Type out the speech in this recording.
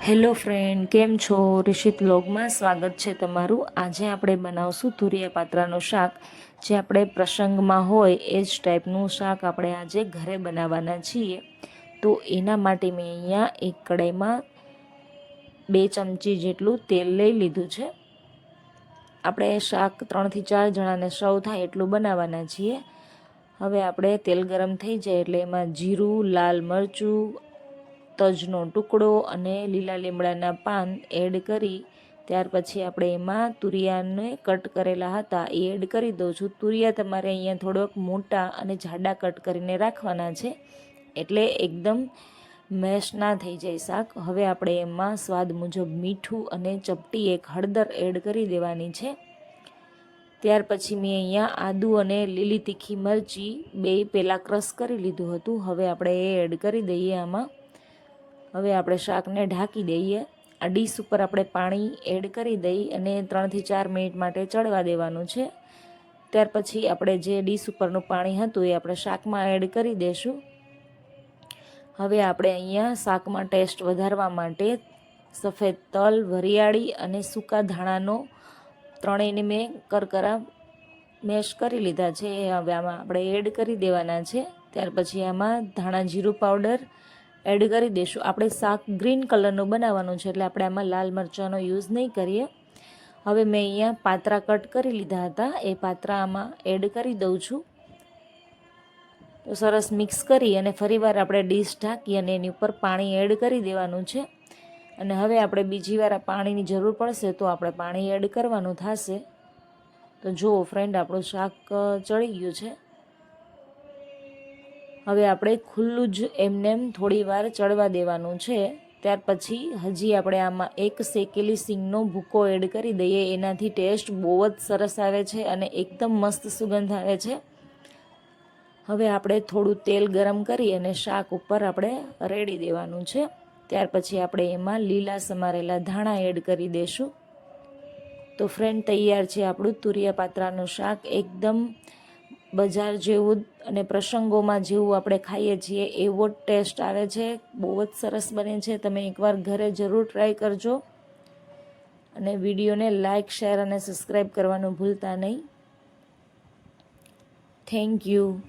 Hello friend, કેમ છો? રિષિત વ્લોગમાં સ્વાગત છે તમારું. આજે આપણે બનાવશું તુરિયા પાત્રાનું શાક. જે આપણે પ્રસંગમાં હોય એ જ ટાઈપનું શાક આપણે આજે ઘરે બનાવવાના છીએ. તો એના માટે મેં અહીંયા એક કડાઈમાં બે ચમચી જેટલું તેલ લઈ લીધું છે. આપણે શાક ત્રણથી ચાર જણાને સૌ થાય એટલું બનાવવાના છીએ. હવે આપણે તેલ ગરમ થઈ જાય એટલે એમાં જીરું, લાલ મરચું તજનો ટુકડો અને લીલા લીમડાના પાન એડ કરી, ત્યાર પછી આપણે એમાં તુરિયાને કટ કરેલા હતા એ એડ કરી દઉં છું. તુરિયા તમારે અહીંયા થોડોક મોટા અને જાડા કટ કરીને રાખવાના છે, એટલે એકદમ મેશ ના થઈ જાય શાક. હવે આપણે એમાં સ્વાદ મુજબ મીઠું અને ચપટી એક હળદર એડ કરી દેવાની છે. ત્યાર પછી મેં અહીંયા આદુ અને લીલી તીખી મરચી બે પહેલાં ક્રશ કરી લીધું હતું. હવે આપણે એ એડ કરી દઈએ આમાં. હવે આપણે શાકને ઢાંકી દઈએ. આ ડીશ ઉપર આપણે પાણી એડ કરી દઈ અને ત્રણથી ચાર મિનિટ માટે ચડવા દેવાનું છે. ત્યાર પછી આપણે જે ડીશ ઉપરનું પાણી હતું એ આપણે શાકમાં એડ કરી દઈશું હવે આપણે અહીંયા શાકમાં ટેસ્ટ વધારવા માટે સફેદ તલ, વરિયાળી અને સૂકા ધાણાનો ત્રણેયને મેં કરકરા મેશ કરી લીધા છે. એ હવે આમાં આપણે એડ કરી દેવાના છે. ત્યાર પછી આમાં ધાણા જીરું પાવડર એડ કરી દઈશું. આપણે શાક ગ્રીન કલરનું બનાવવાનું છે એટલે આપણે આમાં લાલ મરચાંનો યુઝ નહીં કરીએ. હવે મેં અહીંયા પાત્રા કટ કરી લીધા હતા. એ પાત્રા આમાં એડ કરી દઉં છું. તો સરસ મિક્સ કરી અને ફરીવાર આપણે ડીશ ઢાંકી અને એની ઉપર પાણી એડ કરી દેવાનું છે. અને હવે આપણે બીજી વાર પાણીની જરૂર પડશે તો આપણે પાણી એડ કરવાનું થશે. તો જુઓ ફ્રેન્ડ આપણું શાક ચડી ગયું છે. હવે આપણે ખુલ્લું જ એમનેમ થોડી વાર ચડવા દેવાનું છે. ત્યાર પછી હજી આપણે આમાં એક શેકેલી સિંગનો ભૂકો એડ કરી દઈએ. એનાથી ટેસ્ટ બહુ જ સરસ આવે છે અને એકદમ મસ્ત સુગંધ આવે છે. હવે આપણે થોડું તેલ ગરમ કરી અને શાક ઉપર આપણે રેડી દેવાનું છે. ત્યાર પછી આપણે એમાં લીલા સમારેલા ધાણા એડ કરી દઈશું તો ફ્રેન્ડ તૈયાર છે આપણું તુરિયા પાત્રાનું શાક. એકદમ બજાર જેવું અને પ્રસંગોમાં જેવું આપણે ખાઈએ છીએ, એવો જ ટેસ્ટ આવે છે. બહુ જ સરસ બને છે. તમે એકવાર ઘરે જરૂર ટ્રાય કરજો. અને વિડીયોને લાઇક શેર અને સબસ્ક્રાઈબ કરવાનું ભૂલતા નહીં. Thank you